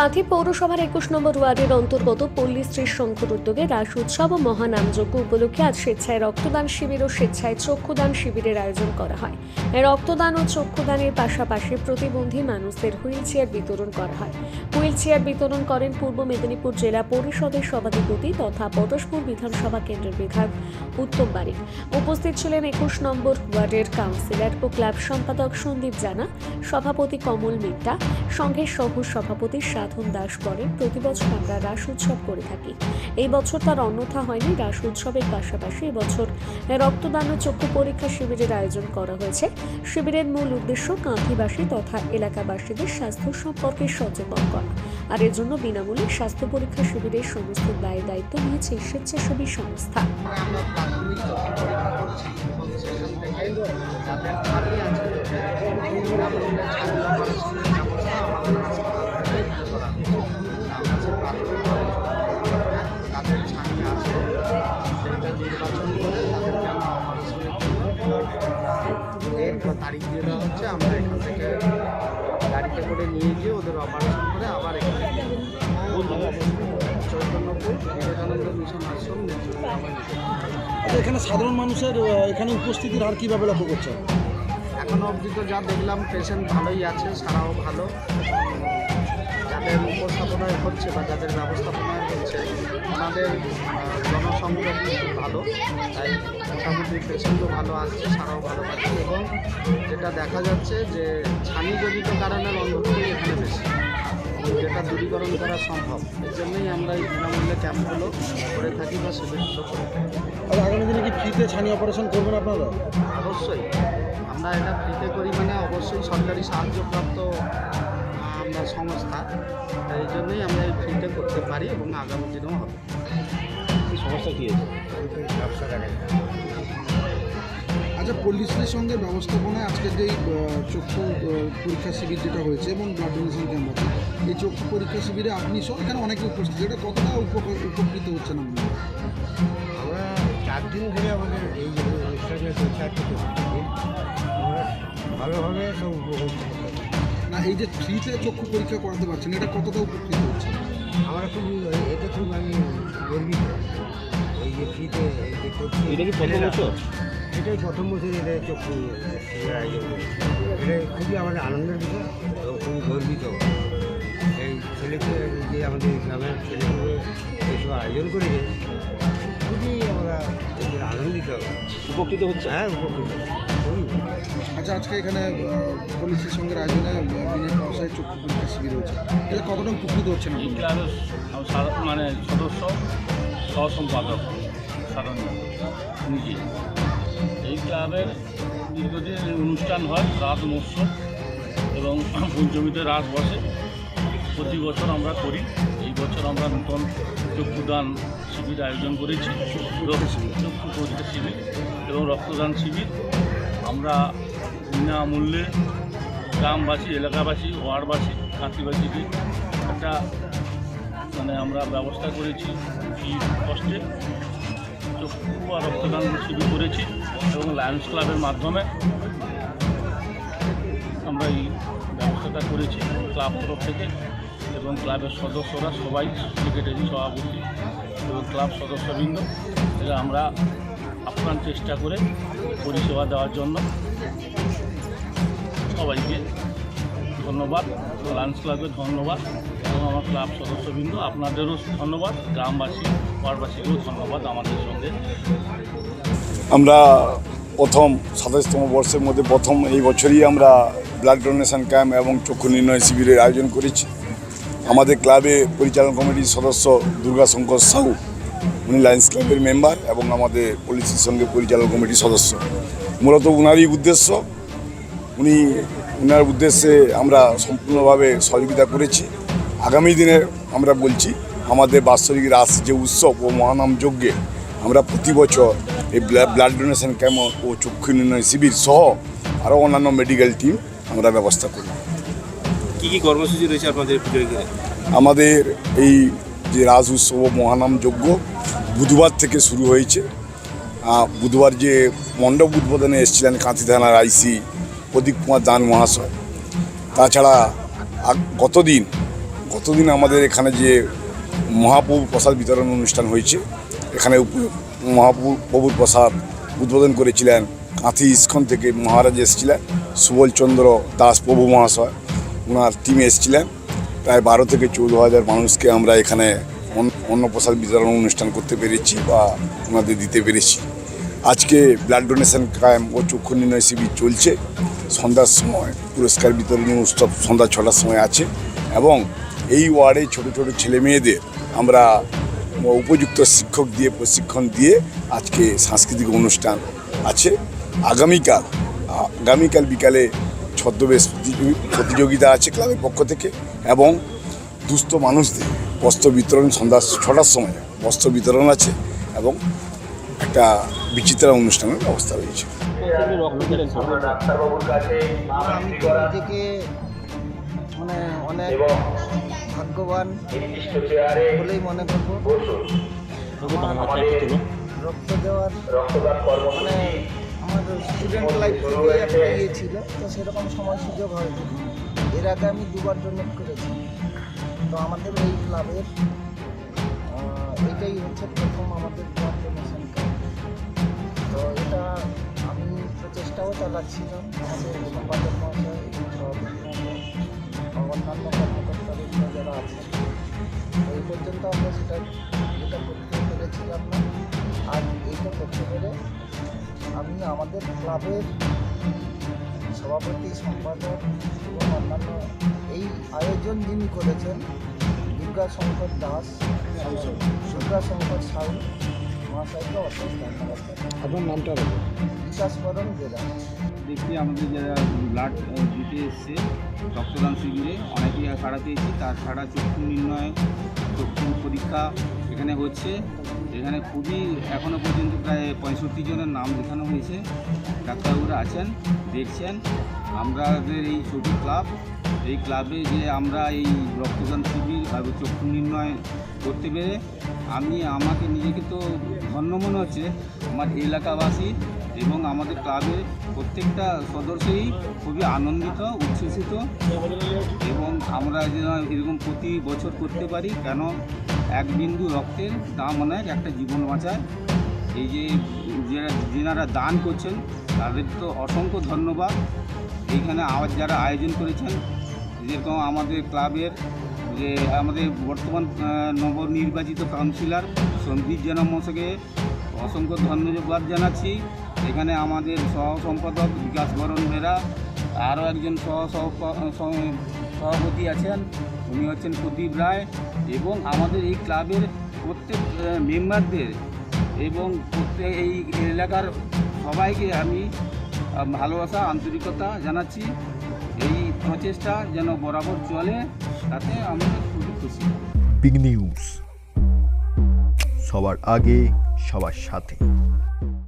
কাঁথি পৌরসভার একুশ নম্বর ওয়ার্ডের অন্তর্গত পল্লী শ্রী সংঘর উদ্যোগে রাস উৎসব ও মহানামযজ্ঞ উপলক্ষে আজ স্বেচ্ছায় রক্তদান শিবির ও স্বেচ্ছায় চক্ষুদান শিবিরের আয়োজন করা হয়। রক্তদান ও চক্ষুদানের পাশাপাশি প্রতিবন্ধী মানুষদের হুইল চেয়ার বিতরণ করা হয়। হুইল চেয়ার বিতরণ করেন পূর্ব মেদিনীপুর জেলা পরিষদের সভাধিপতি তথা পটশপুর বিধানসভা কেন্দ্রের বিধায়ক উত্তম বারিক। উপস্থিত ছিলেন একুশ নম্বর ওয়ার্ডের কাউন্সিলর ও ক্লাব সম্পাদক সন্দীপ জানা, সভাপতি কমল মিত্তা, সংঘের সহ সভাপতি সাধন দাস বলেন প্রতি বছর আমরা রাস উৎসব করে থাকি। এই বছর তার অন্যথা হয়নি, রাস উৎসবের পাশাপাশি এবছর রক্তদান ও চক্ষু পরীক্ষা শিবিরের আয়োজন করা হয়েছে। শিবিরের মূল উদ্দেশ্য কাঁথিবাসী তথা এলাকাবাসীদের স্বাস্থ্য সম্পর্কে সচেতন করা। আর এর জন্য বিনামূল্যে স্বাস্থ্য পরীক্ষা শিবিরের সমস্ত দায় দায়িত্ব নিয়েছে স্বেচ্ছাসেবী সংস্থা। আচ্ছা এখানে সাধারণ মানুষের এখানে উপস্থিতির হার কীভাবে লক্ষ্য করছে এখনও অবধি তো যা দেখলাম পেশেন্ট ভালোই আছে, সারাও ভালো। যাদের উপস্থাপনায় হচ্ছে বা যাদের ব্যবস্থাপনায় হচ্ছে, ওনাদের জনসংখ্যা খুব ভালো। তাই মোটামুটি পেশেন্টও ভালো আসছে সারাও ভালো আছে। এবং যেটা দেখা যাচ্ছে যে, ছানিজনিত কারণে অন্ধত্বই এখানে বেশি। যেটা দূরীকরণ করা সম্ভব এর জন্যই আমরা এই বিনামূল্যে ক্যাম্পগুলো করে থাকি বা করে থাকি। আগামী দিনে কি ফ্রিতে ছানি অপারেশন করবেন আপনারা? অবশ্যই আমরা এটা ফ্রিতে করি মানে অবশ্যই সরকারি সাহায্যপ্রাপ্ত আমরা সংস্থা তাই এই জন্যই আমরা এই ফ্রিতে করতে পারি এবং আগামী দিনেও হবে। সমস্যা কী আছে? আচ্ছা পল্লীশ্রীর সঙ্গে ব্যবস্থাপনায় আজকে যে চক্ষু পরীক্ষা শিবির যেটা হয়েছে এবং ব্লাড ডোনেশন ক্যাম্প আছে এই চক্ষু পরীক্ষা শিবিরে আপনি সব এখানে অনেকে উপস্থিত। এটা কতটা উপকার- উপকৃত হচ্ছেন আপনি আমরা চার দিন ধরে আমাদের এই অনুষ্ঠানে ভালোভাবে সব উপভোগ না এই যে ফ্রিতে চক্ষু পরীক্ষা করাতে পারছেন এটা কতটা উপকৃত হচ্ছে? আমরা খুব এটা খুব আমি গর্বিত। এই যে ফ্রিতে এটা কি? এটাই প্রথম বছর এটা চক্ষু আয়োজন। এটা খুবই আমাদের আনন্দের বিষয়। এবং খুবই গর্বিত। এই ছেলেকে যে আমাদের গ্রামের ছেলেগুলো এইসব আয়োজন করেছে খুবই আমরা এদের আনন্দিত। উপকৃত হচ্ছে? হ্যাঁ উপকৃত। আচ্ছা আজকে এখানে পুলিশের সঙ্গে আয়োজনে বিনা পয়সায় চক্ষু পরীক্ষা শিবির হয়েছে। এটা কতটা উপকৃত হচ্ছে ক্লাবের মানে সদস্য সহ সম্পাদক সাধারণ নিজে। এই ক্লাবের দীর্ঘদিন অনুষ্ঠান হয়, রাত মৎস্য এবং পঞ্চমীতে রাত বসে। প্রতি বছর আমরা করি। এই বছর আমরা নূতন চক্ষুদান শিবির আয়োজন করেছি। চক্ষু পরীক্ষা শিবির এবং রক্তদান শিবির। আমরা বিনামূল্যে গ্রামবাসী, এলাকাবাসী, ওয়ার্ডবাসী কাঁথিবাসীকে একটা মানে আমরা ব্যবস্থা করেছি। ফি কষ্টে। চক্ষু আর রক্তদান শিবির করেছি। এবং লায়ন্স ক্লাবের মাধ্যমে আমরা এই ব্যবস্থাটা করেছি ক্লাব তরফ থেকে এবং ক্লাবের সদস্যরা সবাই সেক্রেটারি সভাপতি এবং ক্লাব সদস্যবৃন্দ, এরা আমরা আপ্রাণ চেষ্টা করে পরিষেবা দেওয়ার জন্য সবাইকে ধন্যবাদ লায়ন্স ক্লাবকে ধন্যবাদ এবং আমার ক্লাব সদস্যবৃন্দ, আপনাদেরও ধন্যবাদ, গ্রামবাসী ওয়ার্ডবাসীকেও ধন্যবাদ আমাদের সঙ্গে। আমরা প্রথম সাতাশতম বর্ষের মধ্যে প্রথম এই বছরই আমরা ব্লাড ডোনেশন ক্যাম্প এবং চক্ষু নির্ণয় শিবিরের আয়োজন করেছি। আমাদের ক্লাবে পরিচালন কমিটির সদস্য দুর্গাশঙ্কর সাহু, উনি লায়ন্স ক্লাবের মেম্বার এবং আমাদের পুলিশের সঙ্গে পরিচালন কমিটির সদস্য। মূলত উনারই উদ্দেশ্য, উনি, উনার উদ্দেশ্যে আমরা সম্পূর্ণভাবে সহযোগিতা করেছি। আগামী দিনে আমরা বলছি, আমাদের বাৎসরিক রাস যে উৎসব ও মহানাম যজ্ঞে আমরা প্রতি বছর এই ব্লাড ডোনেশন ক্যাম্প ও চক্ষু নির্ণয় শিবির সহ আরও অন্যান্য মেডিকেল টিম আমরা ব্যবস্থা করি। কি কি কর্মসূচি রয়েছে আপনাদের আমাদের এই যে রাজ উৎসব মহানাম যজ্ঞ বুধবার থেকে শুরু হয়েছে। বুধবার যে মণ্ডপ উদ্বোধনে এসেছিলেন কাঁথি থানার আইসি প্রদীপ কুমার দান মহাশয়। তাছাড়া গতদিন গতদিন আমাদের এখানে যে মহাপ্রভু প্রসাদ বিতরণ অনুষ্ঠান হয়েছে এখানে উপ- মহাপ্রভু প্রভুর প্রসাদ উদ্বোধন করেছিলেন। কাঁথি ইস্কন থেকে মহারাজ এসেছিলেন। সুবলচন্দ্র দাস প্রভু মহাশয় ওনার টিম এসেছিলেন। প্রায় বারো থেকে চৌদ্দ হাজার মানুষকে আমরা এখানে অন্ন- অন্নপ্রসাদ বিতরণ অনুষ্ঠান করতে পেরেছি বা ওনাদের দিতে পেরেছি। আজকে ব্লাড ডোনেশন ক্যাম্প ও চক্ষু নির্ণয় শিবির চলছে। সন্ধ্যার সময় পুরস্কার বিতরণী উৎসব সন্ধ্যা ছটার সময় আছে এবং এই ওয়ার্ডে ছোট ছোট ছেলে মেয়েদের আমরা উপযুক্ত শিক্ষক দিয়ে, প্রশিক্ষণ দিয়ে আজকে সাংস্কৃতিক অনুষ্ঠান আছে। আগামীকাল আগামীকাল বিকালে ছদ্মবেশ প্রতিযোগি- প্রতিযোগিতা আছে ক্লাবের পক্ষ থেকে এবং দুস্থ মানুষদের বস্ত্র বিতরণ সন্ধ্যা ছটার সময় বস্ত্র বিতরণ আছে এবং একটা বিচিত্র অনুষ্ঠানের ব্যবস্থা রয়েছে। মানে অনেক ভাগ্যবান বলেই মনে করব। রক্ত দেওয়ার মানে আমার স্টুডেন্ট লাইফ থেকে একটা ইয়ে ছিল তো সেরকম সময় সুযোগ হয়নি এর আগে আমি দুবার ডোনেট করেছি। তো আমাদের এই ক্লাবের এটাই হচ্ছে প্রথম আমাদের ব্লাড ডোনেশন তো এটা আমি প্রচেষ্টাও চালাচ্ছিলাম। আমাদের সম্পাদক মহাশয় অন্যান্য যারা এই পর্যন্ত আমরা সেটা যেটা করতে পেরেছিলাম না আর এইটা করতে পেরে আমি আমাদের ক্লাবের সভাপতি সম্পাদক এবং অন্যান্য এই আয়োজন যিনি করেছেন দুর্গা শঙ্কর দাস দুর্গা শঙ্কর সাউ ধন্যবাদ আপনার নামটা জেলা দেখছি আমাদের যারা ব্লাড দিতে এসছে রক্তদান শিবিরে অনেকেই সাড়া পেয়েছি তার ছাড়া চক্ষু নির্ণয় চক্ষু পরীক্ষা এখানে হচ্ছে। এখানে খুবই এখনও পর্যন্ত প্রায় পঁয়ষট্টি জনের নাম লেখানো হয়েছে। ডাক্তারবাবুরা আছেন দেখছেন। আমাদের এই ছোটো ক্লাব এই ক্লাবে যে আমরা এই রক্তদান শিবির আর চক্ষু নির্ণয় করতে পেরে আমি আমাকে নিজেকে তো ধন্য মনে হচ্ছে আমার এলাকাবাসী এবং আমাদের ক্লাবের প্রত্যেকটা সদস্যই খুবই আনন্দিত, উচ্ছ্বসিত এবং আমরা যেন এরকম প্রতি বছর করতে পারি, কেন এক বিন্দু রক্তের দাম অনেক একটা জীবন বাঁচায়। এই যে যেনারা দান করছেন, তাদের তো অসংখ্য ধন্যবাদ। এইখানে আবার যারা আয়োজন করেছেন যেরকম আমাদের ক্লাবের যে আমাদের বর্তমান নবনির্বাচিত কাউন্সিলর সন্দীপ জানা মশাকে অসংখ্য ধন্যবাদ জানাচ্ছি। এখানে আমাদের সহ সম্পাদক বিকাশ বরণ বেরা আরও একজন সহ- সভাপতি আছেন, উনি হচ্ছেন প্রদীপ রায় এবং আমাদের এই ক্লাবের প্রত্যেক মেম্বারদের এবং প্রত্যেক এই এলাকার সবাইকে আমি ভালোবাসা, আন্তরিকতা জানাচ্ছি। এই প্রচেষ্টা যেন বরাবর চলে। তাতে আমরা খুবই খুশি। বিগ নিউজ সবার আগে সবার সাথে।